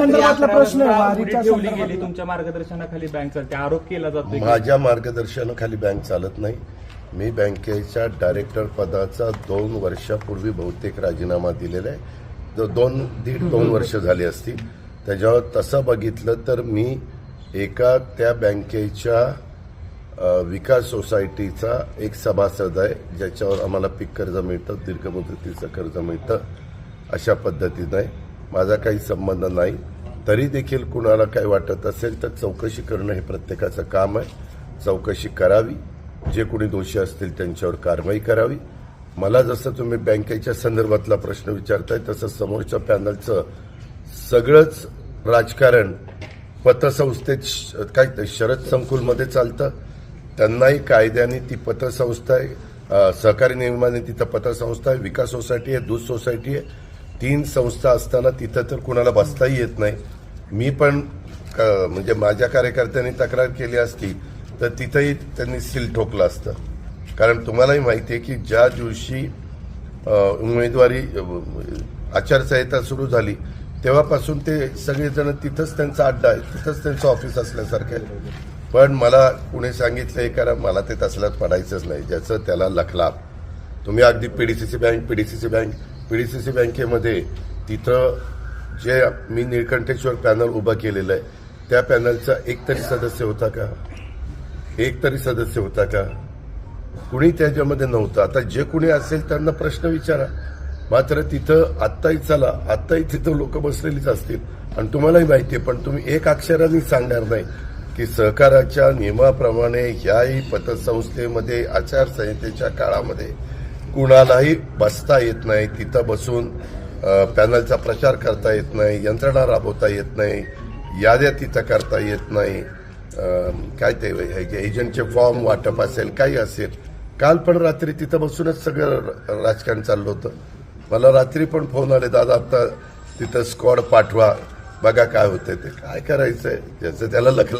संदर्भातला प्रश्न आहे वाजता वारीच्या उडी ठेवली संदर्भात गेली तुमच्या मार्गदर्शनाखाली बँक चालते आरोप केला जातोय की माझ्या मार्गदर्शनाखाली बँक चालत नाही. मी बँकेच्या डायरेक्टर पदाचा दोन वर्षापूर्वी बहुतेक राजीनामा दिलेला आहे. जो दोन दीड दोन वर्ष झाली असतील. त्याच्यावर तसं बघितलं तर मी एका त्या बँकेच्या अ, विकास सोसायटीचा एक सभासद आहे ज्याच्यावर आम्हाला पीक कर्ज मिळतं दीर्घ मुदतीचं कर्ज मिळतं अशा पद्धतीनं आहे. माझा काही संबंध नाही तरी देखील कुणाला काही वाटत असेल तर चौकशी करणं हे प्रत्येकाचं काम आहे. चौकशी करावी. जे कोणी दोषी असतील त्यांच्यावर कारवाई करावी. मला जसं तुम्ही बँकेच्या संदर्भातला प्रश्न विचारताय तसं समोरच्या पॅनलचं सगळंच राजकारण पतसंस्थेत श- काय शरद संकुलमध्ये चालतं. त्यांनाही कायद्याने ती पतसंस्था आहे. सहकारी नियमाने तिथं पतसंस्था आहे. विकास सोसायटी आहे दूध सोसायटी आहे. तीन संस्था असताना तिथं तर कुणाला बसताही येत नाही. मी पण क- म्हणजे माझ्या कार्यकर्त्यांनी तक्रार केली असती तर तिथंही त्यांनी सील ठोकलं असतं. कारण तुम्हालाही माहिती आहे की ज्या दिवशी उमेदवारी आचारसंहिता सुरू झाली तेव्हापासून ते सगळेजण तिथंच त्यांचा अड्डा आहे तिथंच त्यांचं ऑफिस असल्यासारखं आहे. पण मला कुणी सांगितलंय कारण मला ते तसल्यात पडायचंच नाही ज्याचं त्याला लखलाभ तुम्ही अगदी PDCC bank PDCC bank PDCC बँकेमध्ये तिथं जे मी निळकंठेश्वर पॅनल उभं केलेलं आहे त्या पॅनलचा एक तरी सदस्य होता का? एक तरी सदस्य होता का? कुणी त्याच्यामध्ये नव्हतं. आता जे कुणी असेल त्यांना प्रश्न विचारा. मात्र तिथं आत्ताही चला. आत्ताही तिथं लोक बसलेलीच असतील. आणि तुम्हालाही माहिती आहे पण तुम्ही एक अक्षराने सांगणार नाही की सहकाराच्या नियमाप्रमाणे याही पतसंस्थेमध्ये आचारसंहितेच्या काळामध्ये कुणालाही बसता येत नाही तिथं बसून पॅनलचा प्रचार करता येत नाही यंत्रणा राबवता येत नाही याद्या तिथं करता येत नाही काय ते एजंटचे फॉर्म वाटप असेल काही असेल. काल पण रात्री तिथं बसूनच सगळं राजकारण चाललं होतं. मला रात्री पण फोन आले दादा आता तिथं स्क्वॉड पाठवा बघा काय होतंय ते. काय करायचंय? ज्याचं त्याला लखला